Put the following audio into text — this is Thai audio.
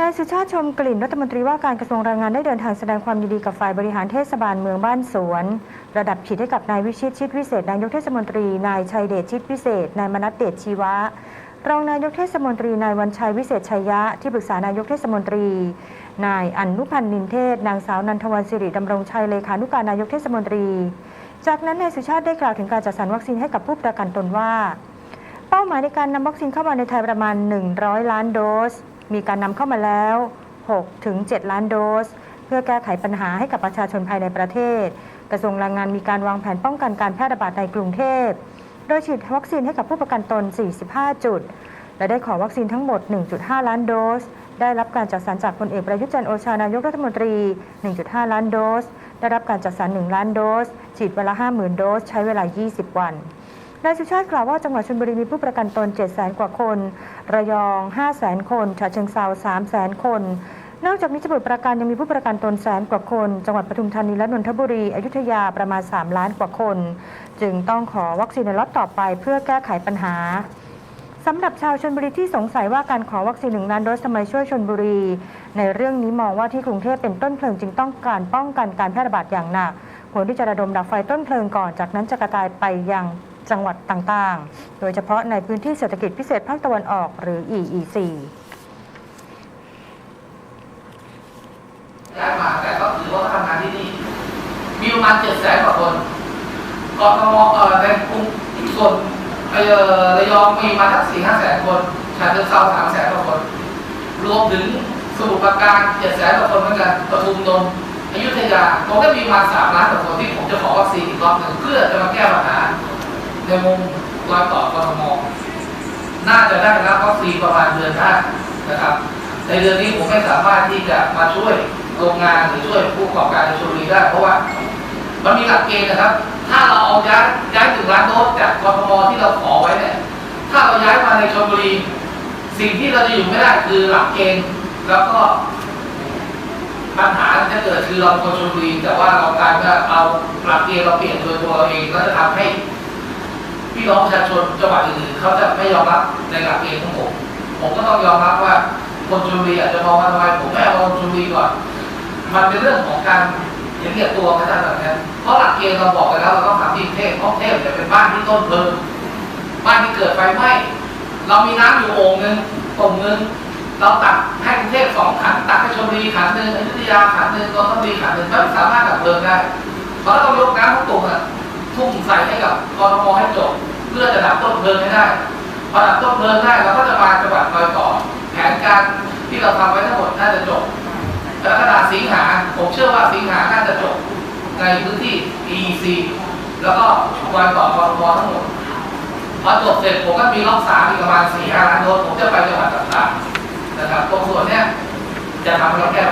นายสุชาติชมกลิ่นรัฐมนตรีว่าการกระทรวงแรงงานได้เดินทางแสดงความยินดีกับฝ่ายบริหารเทศบาลเมืองบ้านสวน ระดับผิดให้กับนายวิชิตชิดวิเศษนายกเทศมนตรี นายชัยเดชชิดวิเศษนายมนัสเดชชีวะ รองนายกเทศมนตรีนายวันชัยวิเศษชัยยะ ที่ปรึกษานายกเทศมนตรี นายอนุพันธ์นินเทศ นางสาวนันทวันสิริดำรงชัยเลขานุการนายกเทศมนตรี จากนั้นนายสุชาติได้กล่าวถึงการจัดสรรวัคซีนให้กับผู้ประกันตนว่า เป้าหมายในการนำวัคซีนเข้ามาในไทยประมาณ 100 ล้านโดส มีการนำเข้ามาแล้ว 6-7 ล้านโดส เพื่อแก้ไขปัญหาให้กับประชาชนภายในประเทศ กระทรวงแรงงานมีการวางแผนป้องกันการแพร่ระบาดในกรุงเทพ โดยฉีดวัคซีนให้กับผู้ประกันตน 45 จุด และได้ขอวัคซีนทั้งหมด 1.5 ล้านโดส ได้รับการจัดสรรจากพลเอกประยุทธ์จันทร์โอชานายกรัฐมนตรี 1.5 ล้านโดส ได้รับการจัดสรร 1 ล้านโดส ฉีดวันละ 50,000 โดส ใช้เวลา 20 วัน นายสุชาติกล่าวว่าจังหวัดชลบุรีมีผู้ประกันตน 7 0 0 0 0 กว่าคน ระยอง 5 0 0 0 0 0 คนฉะเชิงเซา3 0 0 0 0 0 คน นอกจากนี้สมุทรปราการยังมีผู้ประกันตนแสนกว่าคน จังหวัดปทุมธานีและนนทบุรี อยุธยาประมาณ 3 ล้านกว่าคน จึงต้องขอวัคซีนในล็อตต่อไปเพื่อแก้ไขปัญหาสำหรับชาวชนบุรีที่สงสัยว่าการขอวัคซีนหนึ่งล้านโดสทำไมช่วยชนบุรี ในเรื่องนี้มองว่าที่กรุงเทพเป็นต้นเพลิงจึงต้องการป้องกันการแพร่ระบาดอย่างหนักควรที่จะระดมดับไฟต้นเพลิงก่อนจากนั้นจะกระจายไปยัง จังหวัดต่างๆ โดยเฉพาะในพื้นที่เศรษฐกิจพิเศษภาคตะวันออกหรือ EEC ย้ายมาแต่ก็ถือว่าทำงานที่นี่ มีประมาณเจ็ดแสนกว่าคนกทมเอ่อในกรุงส่วนเอ่อระยองมีมาทั้งสี่ห้าแสนคนฉะเชิงเทราสามแสนกว่าคน รวมถึงสมุทรปราการเจ็ดแสนกว่าคนเหมือนกันปทุมนนท์อยุธยาผมก็มีมาสามล้านกว่าคนที่ผมจะขอวัคซีนอีกรอบหนึ่งเพื่อจะมาแก้ปัญหา ในมุมรอยต่อกทมน่าจะได้รับวัคซีนประมาณเดือนหน้านะครับ ในเดือนนี้ผมไม่สามารถที่จะมาช่วยโรงงานหรือช่วยผู้ประกอบการในชลบุรีได้ เพราะว่ามันมีหลักเกณฑ์นะครับ ถ้าเราเอาย้ายย้ายถึงล้านโดสจากกทมที่เราขอไว้เนี่ย ถ้าเราย้ายมาในชลบุรี สิ่งที่เราจะอยู่ไม่ได้คือหลักเกณฑ์แล้วก็ปัญหาจะเกิดคือเราคนชลบุรีแต่ว่าเราการว่าเอาหลักเกณฑ์เราเปลี่ยนโดยตัวเราเองก็จะทำให้ พี่น้องประชาชนจังหวัดอื่นๆเขาจะไม่ยอมรับในหลักเกณฑ์ของผม ผมก็ต้องยอมรับว่าคนชลบุรีอาจจะมองว่าทำไมผมไม่เอาคนชลบุรีก่อน มันเป็นเรื่องของการเห็นแก่ตัวกันแบบนั้นเพราะหลักเกณฑ์เราบอกไปแล้วเราต้องทำที่เทพเพราะกรุงเทพเนี่ยเป็นบ้านที่ต้นเพลิงบ้านที่เกิดไฟไหม้เรามีน้ำอยู่โอ่งหนึ่งตรงนึงเราตักให้กรุงเทพสองขันตักให้ชลบุรีขันหนึ่งอยุธยาขันหนึ่งนนทบุรีขันหนึ่งไม่สามารถดับเพลิงได้เพราะเราต้องยกน้ำทุกตุ่มอะ ทุ่มใส่ให้กับกรทมให้จบ เพื่อจะดับต้นเพลิงให้ได้พอดับต้นเพลิงได้เราก็จะมาจังหวัดรอยต่อแผนการที่เราทำไว้ทั้งหมดน่าจะจบกรกฎาสิงหาผมเชื่อว่าสิงหาน่าจะจบในพื้นที่ EEC แล้วก็รอยต่อกรทมทั้งหมดพอจบเสร็จผมก็มีรอบสามอีกประมาณสี่ห้าล้านโดสผมจะไปจังหวัดต่างๆนะครับตรงส่วนเนี้ยจะทำให้เราแก้